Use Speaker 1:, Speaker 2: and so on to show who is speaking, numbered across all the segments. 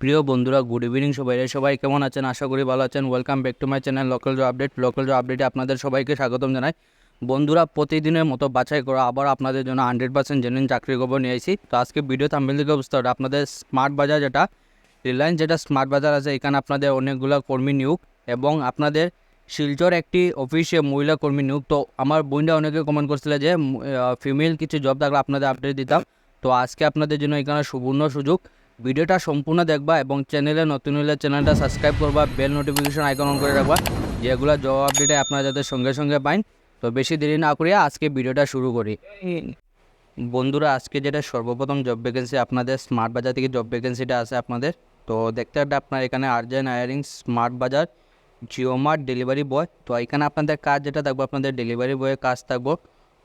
Speaker 1: প্রিয় বন্ধুরা good evening সবাই সবাই কেমন আছেন? আশা করি ভালো আছেন। Welcome back to my channel local job update local job আপডেটে আপনাদের সবাইকে স্বাগতম জানাই। বন্ধুরা, প্রতিদিনের মতো বাছাই করা আবার আপনাদের জন্য হান্ড্রেড পার্সেন্ট জেনুইন চাকরি খবর নিয়ে এসেছি তো আজকে ভিডিও থাম্বেল থেকে বুঝতে হবে, আপনাদের স্মার্ট বাজার যেটা রিলায়েন্স যেটা স্মার্ট বাজার আছে, এখানে আপনাদের অনেকগুলো কর্মী নিয়োগ এবং আপনাদের শিলচর একটি অফিসে মহিলা কর্মী নিয়োগ। তো আমার বোনরা অনেকে কমেন্ট করছিল যে ফিমেল কিছু জব থাকলে আপনাদের আপডেট দিতাম। তো আজকে আপনাদের জন্য এখানে সুবর্ণ সুযোগ। ভিডিওটা সম্পূর্ণ দেখবা এবং চ্যানেলে নতুন হলে চ্যানেলটা সাবস্ক্রাইব করবা, বেল নোটিফিকেশন আইকন অন করে রাখবা, যেগুলো জব আপডেটে আপনারা যাতে সঙ্গে সঙ্গে পাইন। তো বেশি দেরি না করিয়া আজকে ভিডিওটা শুরু করি। বন্ধুরা, আজকে যেটা সর্বপ্রথম জব ভ্যাকেন্সি আপনাদের স্মার্ট বাজার থেকে জব ভ্যাকেন্সিটা আছে আপনাদের। তো দেখতে পাবেন আপনার এখানে আর্জেন হায়ারিং স্মার্ট বাজার জিও মার্ট ডেলিভারি বয় তো এখানে আপনাদের কাজ যেটা থাকবে, আপনাদের ডেলিভারি বয়ের কাজ থাকব।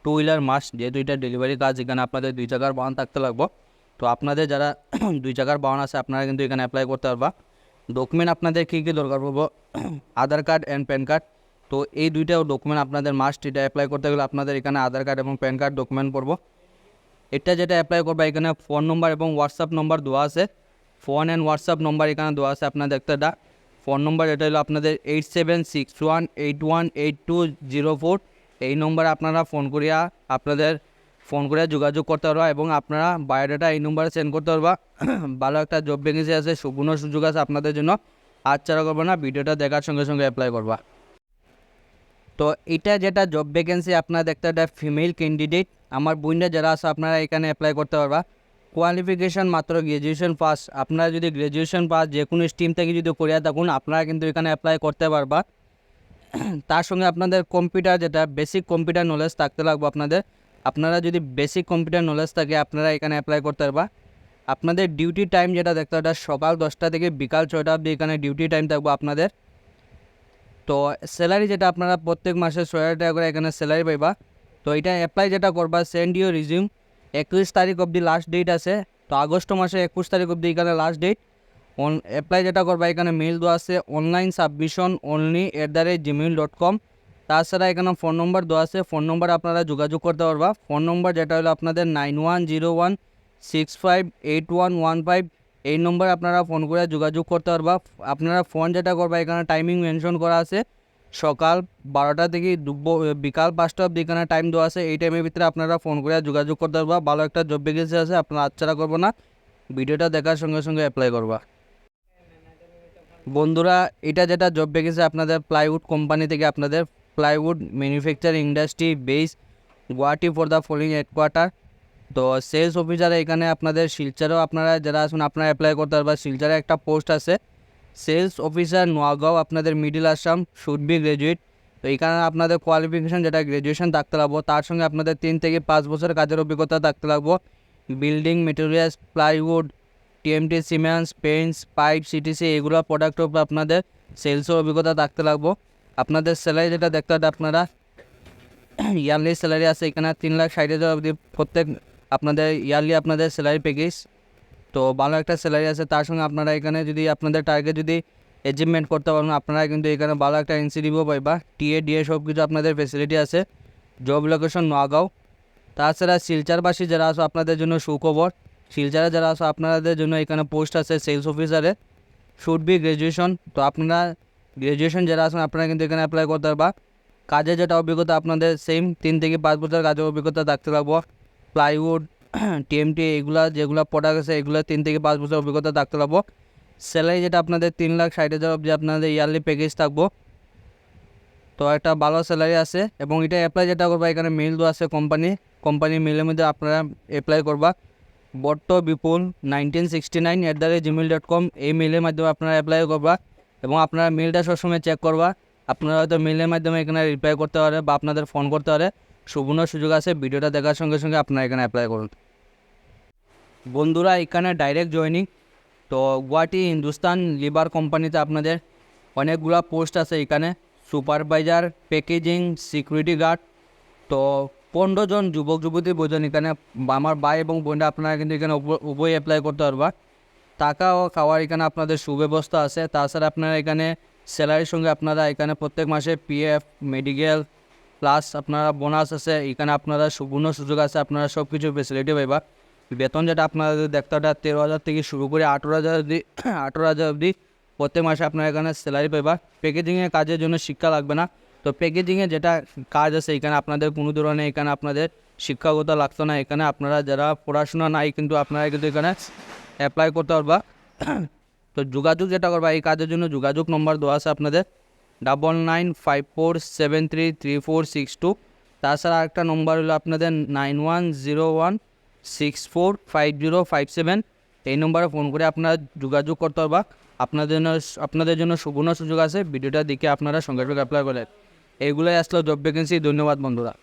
Speaker 1: টু হুইলার মাস যেহেতু এটা ডেলিভারি কাজ, এখানে আপনাদের দুই জায়গার বাহন থাকতে লাগবো। তো আপনাদের যারা দুই জায়গার বাহন আছে, আপনারা কিন্তু এখানে অ্যাপ্লাই করতে পারবা। ডকুমেন্ট আপনাদের কী কী দরকার পড়ব? Aadhaar card and PAN card তো এই দুইটা ডকুমেন্ট আপনাদের মাস্ট এটা অ্যাপ্লাই করতে গেলে আপনাদের এখানে আধার কার্ড এবং প্যান কার্ড ডকুমেন্ট পড়ব। এটা যেটা অ্যাপ্লাই করবা, এখানে ফোন নম্বর এবং হোয়াটসঅ্যাপ নম্বর দেওয়া আছে। ফোন অ্যান্ড হোয়াটসঅ্যাপ নম্বর এখানে দেওয়া আছে আপনাদের একটা ফোন নম্বর এটা হলো আপনাদের eight seven six one eight one eight two zero four এই নম্বরে আপনারা ফোন করিয়া আপনাদের ফোন করে যোগাযোগ করতে পারবা এবং আপনারা বায়োডাটা এই নম্বরে সেন্ড করতে পারবা। ভালো একটা জব ভ্যাকেন্সি আছে সুপূর্ণ সুযোগ আছে আপনাদের জন্য। আর ছাড়া করবে না, ভিডিওটা দেখার সঙ্গে সঙ্গে অ্যাপ্লাই করবা। তো এটা যেটা জব ভ্যাকেন্সি আপনারা দেখতে একটা ফিমেল ক্যান্ডিডেট আমার বোনরা যারা আছে, আপনারা এখানে অ্যাপ্লাই করতে পারবা। কোয়ালিফিকেশন মাত্র গ্র্যাজুয়েশন পাস আপনারা যদি গ্র্যাজুয়েশন পাস যে কোনো স্ট্রিম থেকে যদি করিয়া থাকুন, আপনারা কিন্তু এখানে অ্যাপ্লাই করতে পারবা। তার সঙ্গে আপনাদের কম্পিউটার যেটা বেসিক কম্পিউটার নলেজ থাকতে লাগবে আপনাদের। আপনারা যদি বেসিক কম্পিউটার নলেজ থাকে, আপনারা এখানে অ্যাপ্লাই করতে পারবা। আপনাদের ডিউটি টাইম যেটা দেখতে হবে সকাল দশটা থেকে বিকাল ছয়টা অবধি এখানে ডিউটি টাইম থাকব আপনাদের। তো স্যালারি যেটা আপনারা প্রত্যেক মাসে ছয় হাজার টাকা করে এখানে স্যালারি পাইবা। তো এটা অ্যাপ্লাই যেটা করবা সেন্ড ইউ রিজিউম একুশ তারিখ অবধি লাস্ট ডেট আছে। তো আগস্ট মাসে একুশ তারিখ অবধি এখানে লাস্ট ডেট অন অ্যাপ্লাই যেটা করবা, এখানে মেল দেওয়া আছে। Online submission only at the rate Gmail dot com তাছাড়া এখানে ফোন নম্বর দেওয়া আছে। ফোন নম্বর আপনারা যোগাযোগ করতে পারবা। ফোন নম্বর যেটা হলো আপনাদের nine one zero one six five eight one one five এই নম্বরে আপনারা ফোন করে যোগাযোগ করতে পারবা। আপনারা ফোন যেটা করবা, এখানে টাইমিং মেনশন করা আছে। সকাল বারোটা থেকে বিকাল পাঁচটা অবধি এখানে টাইম দেওয়া আছে। এই টাইমের ভিতরে আপনারা ফোন করে যোগাযোগ করতে পারবা। ভালো একটা জব ভ্যাকেন্সি আছে, আপনারা আচ্ছাড়া করব না। ভিডিওটা দেখার সঙ্গে সঙ্গে অ্যাপ্লাই করবা। বন্ধুরা, এটা যেটা জব ভ্যাকেন্সি আপনাদের প্লাইউড কোম্পানি থেকে আপনাদের plywood manufacturing industry base Guwahati for the following headquarter তো সেলস অফিসারে এখানে আপনাদের শিলচারেও আপনারা যারা আসুন আপনারা অ্যাপ্লাই করতে পারবা শিলচারে একটা পোস্ট আছে। সেলস অফিসার নোয়াগাঁও, আপনাদের middle Assam should be graduate তো এখানে আপনাদের কোয়ালিফিকেশান যেটা গ্র্যাজুয়েশন থাকতে লাগবো, তার সঙ্গে আপনাদের তিন থেকে পাঁচ বছরের কাজের অভিজ্ঞতা থাকতে লাগবো। Building materials plywood TMT cements paints pipe CTC এগুলো প্রোডাক্টের উপর আপনাদের সেলসের অভিজ্ঞতা থাকতে লাগবো। আপনাদের স্যালারি যেটা দেখতে হবে আপনারা ইয়ারলি স্যালারি আছে এখানে তিন লাখ ষাট হাজার অবধি প্রত্যেক আপনাদের ইয়ারলি আপনাদের স্যালারি প্যাকেজ তো ভালো একটা স্যালারি আছে, তার সঙ্গে আপনারা এখানে যদি আপনাদের টার্গেট যদি অ্যাচিভমেন্ট করতে পারেন, আপনারা কিন্তু এখানে ভালো একটা ইনসিটিভও পাইবা। টিএ ডিএ সব কিছু আপনাদের ফেসিলিটি আছে। জব লোকেশন নোয়াগাঁও তাছাড়া শিলচারবাসী যারা আছো, আপনাদের জন্য সুখবর, শিলচারে যারা আছো, আপনাদের জন্য এখানে পোস্ট আছে সেলস অফিসারে শুড বি গ্র্যাজুয়েশন তো আপনারা গ্র্যাজুয়েশন যারা আছেন, আপনারা কিন্তু এখানে অ্যাপ্লাই করতে পারবা। কাজের যেটা অভিজ্ঞতা, আপনাদের সেম তিন থেকে পাঁচ বছর কাজের অভিজ্ঞতা থাকতে লাগবো প্লাইউড টিএমটি এগুলা যেগুলো প্রোডাক্ট আছে, এগুলো তিন থেকে পাঁচ বছর অভিজ্ঞতা থাকতে লাগবো স্যালারি যেটা আপনাদের তিন লাখ ষাট হাজার অব্দি আপনাদের ইয়ারলি প্যাকেজ থাকব। তো একটা ভালো স্যালারি আছে এবং এটা অ্যাপ্লাই যেটা করবা, এখানে মেল দেওয়া আছে কোম্পানি কোম্পানি মেলের মধ্যে আপনারা অ্যাপ্লাই করবা। Batta Bipul nineteen sixty nine at the rate Gmail dot com এই মেলের মাধ্যমে আপনারা অ্যাপ্লাই করবা। এবং আপনারা মেলটা সবসময় চেক করবা। আপনারা হয়তো মেলের মাধ্যমে এখানে রিপ্লাই করতে পারে বা আপনাদের ফোন করতে পারে। সুবর্ণ সুযোগ আছে, ভিডিওটা দেখার সঙ্গে সঙ্গে আপনারা এখানে অ্যাপ্লাই করুন। বন্ধুরা, এখানে ডাইরেক্ট জয়নিং তো গুয়াহাটি হিন্দুস্তান লিভার কোম্পানিতে আপনাদের অনেকগুলো পোস্ট আছে এখানে। সুপারভাইজার প্যাকেজিং সিকিউরিটি গার্ড তো পনেরো জন যুবক যুবতী বোঝেন এখানে, আমার ভাই এবং বোনরা আপনারা কিন্তু এখানে উভ- উভয় অ্যাপ্লাই করতে পারবা। টাকা ও খাওয়ার এখানে আপনাদের সুব্যবস্থা আছে। তাছাড়া আপনারা এখানে স্যালারির সঙ্গে আপনারা এখানে প্রত্যেক মাসে পিএফ মেডিকেল প্লাস আপনারা বোনাস আছে। এখানে আপনারা সুবর্ণ সুযোগ আছে, আপনারা সব কিছু ফেসিলিটি পাইবা। বেতন যেটা আপনাদের দেখতে ওটা তেরো হাজার থেকে শুরু করে আঠেরো হাজার অবধি, আঠেরো হাজার অবধি প্রত্যেক মাসে আপনার এখানে স্যালারি পাবা প্যাকেজিংয়ের কাজের জন্য শিক্ষা লাগবে না। তো প্যাকেজিংয়ে যেটা কাজ আছে, এখানে আপনাদের কোনো ধরনের এখানে আপনাদের শিক্ষাগত লাগতো না। এখানে আপনারা যারা পড়াশোনা নাই, কিন্তু আপনারা কিন্তু এখানে অ্যাপ্লাই করতে পারবা। তো যোগাযোগ যেটা করবা, এই কাজের জন্য যোগাযোগ নম্বর দেওয়া আছে আপনাদের। Double nine five four seven three three four six two তাছাড়া আরেকটা নম্বর হলো আপনাদের nine one zero one six four five zero five seven এই নম্বরে ফোন করে আপনারা যোগাযোগ করতে পারবা। আপনাদের জন্য আপনাদের জন্য সুবর্ণ সুযোগ আছে। ভিডিওটা দেখে আপনারা সঙ্গে সঙ্গে অ্যাপ্লাই করেন এইগুলোই আসলো জব ভ্যাকেন্সি ধন্যবাদ বন্ধুরা।